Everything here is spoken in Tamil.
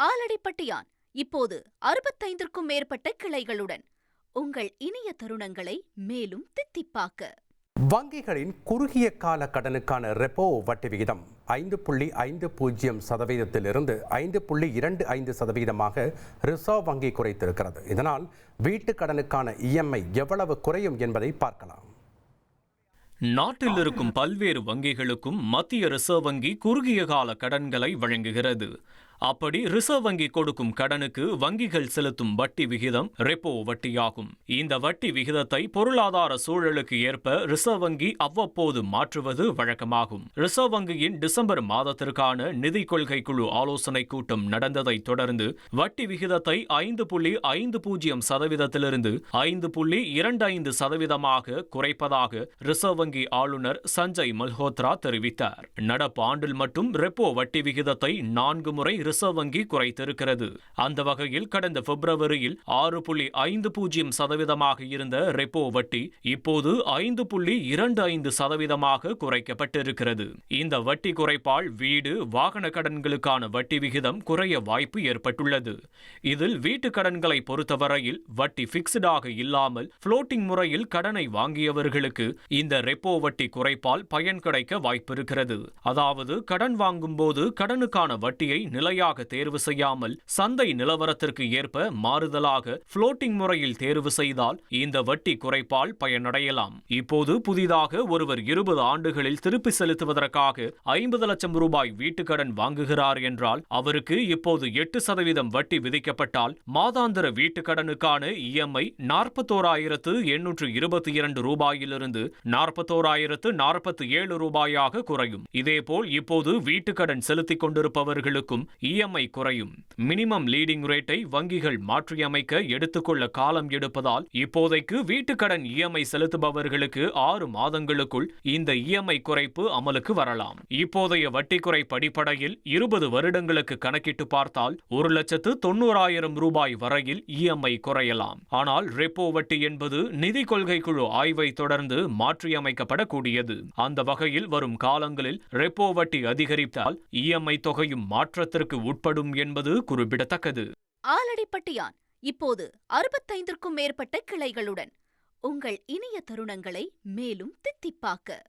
ஆலடிப்பட்டியான். இப்போது அறுபத்தைந்திற்கும் மேற்பட்ட கிளைகளுடன். உங்கள் இனிய தருணங்களை மேலும் தித்திப்பாக்க வங்கிகளின் குறுகிய கால கடனுக்கான ரெப்போ வட்டி விகிதம் ஐந்து புள்ளி ஐந்து பூஜ்ஜியம் சதவீதத்திலிருந்து ஐந்து புள்ளி இரண்டு ஐந்து சதவீதமாக ரிசர்வ் வங்கி குறைத்திருக்கிறது. இதனால் வீட்டுக் கடனுக்கான இஎம்ஐ எவ்வளவு குறையும் என்பதை பார்க்கலாம். நாட்டில் இருக்கும் பல்வேறு வங்கிகளுக்கும் மத்திய ரிசர்வ் வங்கி குறுகிய கால கடன்களை வழங்குகிறது. அப்படி ரிசர்வ் வங்கி கொடுக்கும் கடனுக்கு வங்கிகள் செலுத்தும் வட்டி விகிதம் ரெப்போ வட்டியாகும். இந்த வட்டி விகிதத்தை பொருளாதார சூழலுக்கு ஏற்ப ரிசர்வ் வங்கி அவ்வப்போது மாற்றுவது வழக்கமாகும். ரிசர்வ் வங்கியின் டிசம்பர் மாதத்திற்கான நிதி கொள்கை குழு ஆலோசனை கூட்டம் நடந்ததை தொடர்ந்து வட்டி விகிதத்தை ஐந்து புள்ளி ஐந்து பூஜ்ஜியம் சதவீதத்திலிருந்து ஐந்து புள்ளி இரண்டு ஐந்து சதவீதமாக குறைப்பதாக ரிசர்வ் வங்கி ஆளுநர் சஞ்சய் மல்ஹோத்ரா தெரிவித்தார். நடப்பு ஆண்டில் மட்டும் ரெப்போ வட்டி விகிதத்தை நான்கு முறை ரிசர்வ் வங்கி குறைத்திருக்கிறது. அந்த வகையில் கடந்த பிப்ரவரியில் ஆறு புள்ளி ஐந்து பூஜ்ஜியம் சதவீதமாக இருந்த ரெப்போ வட்டி இப்போது ஐந்து புள்ளி இரண்டு ஐந்து சதவீதமாக குறைக்கப்பட்டிருக்கிறது. இந்த வட்டி குறைப்பால் வீடு வாகன கடன்களுக்கான வட்டி விகிதம் குறைய வாய்ப்பு ஏற்பட்டுள்ளது. இதில் வீட்டு கடன்களை பொறுத்தவரையில் வட்டி பிக்ஸ்டாக இல்லாமல் புளோட்டிங் முறையில் கடனை வாங்கியவர்களுக்கு இந்த ரெப்போ வட்டி குறைப்பால் பயன் கிடைக்க வாய்ப்பிருக்கிறது. அதாவது கடன் வாங்கும்போது கடனுக்கான வட்டியை நிலைய முறையாக தேர்வு செய்யாமல் சந்தை நிலவரத்திற்கு ஏற்ப மாறுதலாக புளோட்டிங் முறையில் தேர்வு செய்தால் இந்த வட்டி குறைப்பால் பயனடையலாம். இப்போது புதிதாக ஒருவர் இருபது ஆண்டுகளில் திருப்பி செலுத்துவதற்காக ஐம்பது லட்சம் ரூபாய் வீட்டுக்கடன் வாங்குகிறார் என்றால் அவருக்கு இப்போது எட்டு சதவீதம் வட்டி விதிக்கப்பட்டால் மாதாந்திர வீட்டுக்கடனுக்கான இஎம்ஐ நாற்பத்தோராயிரத்து எண்ணூற்று இருபத்தி இரண்டு ரூபாயிலிருந்து நாற்பத்தோராயிரத்து நாற்பத்தி ஏழு ரூபாயாக குறையும். இதேபோல் இப்போது வீட்டுக்கடன் செலுத்திக் கொண்டிருப்பவர்களுக்கும் இஎம்ஐ குறையும். மினிமம் லீடிங் ரேட்டை வங்கிகள் மாற்றியமைக்க எடுத்துக்கொள்ள காலம் எடுப்பதால் இப்போதைக்கு வீட்டுக்கடன் இஎம்ஐ செலுத்துபவர்களுக்கு ஆறு மாதங்களுக்குள் இந்த இஎம்ஐ குறைப்பு அமலுக்கு வரலாம். இப்போதைய வட்டி குறை படிப்படையில் இருபது வருடங்களுக்கு கணக்கிட்டு பார்த்தால் ஒரு லட்சத்து தொண்ணூறாயிரம் ரூபாய் வரையில் இஎம்ஐ குறையலாம். ஆனால் ரெப்போ வட்டி என்பது நிதி கொள்கை குழு ஆய்வை தொடர்ந்து மாற்றியமைக்கப்படக்கூடியது. அந்த வகையில் வரும் காலங்களில் ரெப்போ வட்டி அதிகரித்தால் இஎம்ஐ தொகையும் மாற்றத்திற்கு உட்படும் என்பது குறிப்பிடத்தக்கது. ஆலடிப்பட்டியான் இப்போது அறுபத்தைந்திற்கும் மேற்பட்ட கிளைகளுடன். உங்கள் இனிய தருணங்களை மேலும் தித்திப்பாக்க.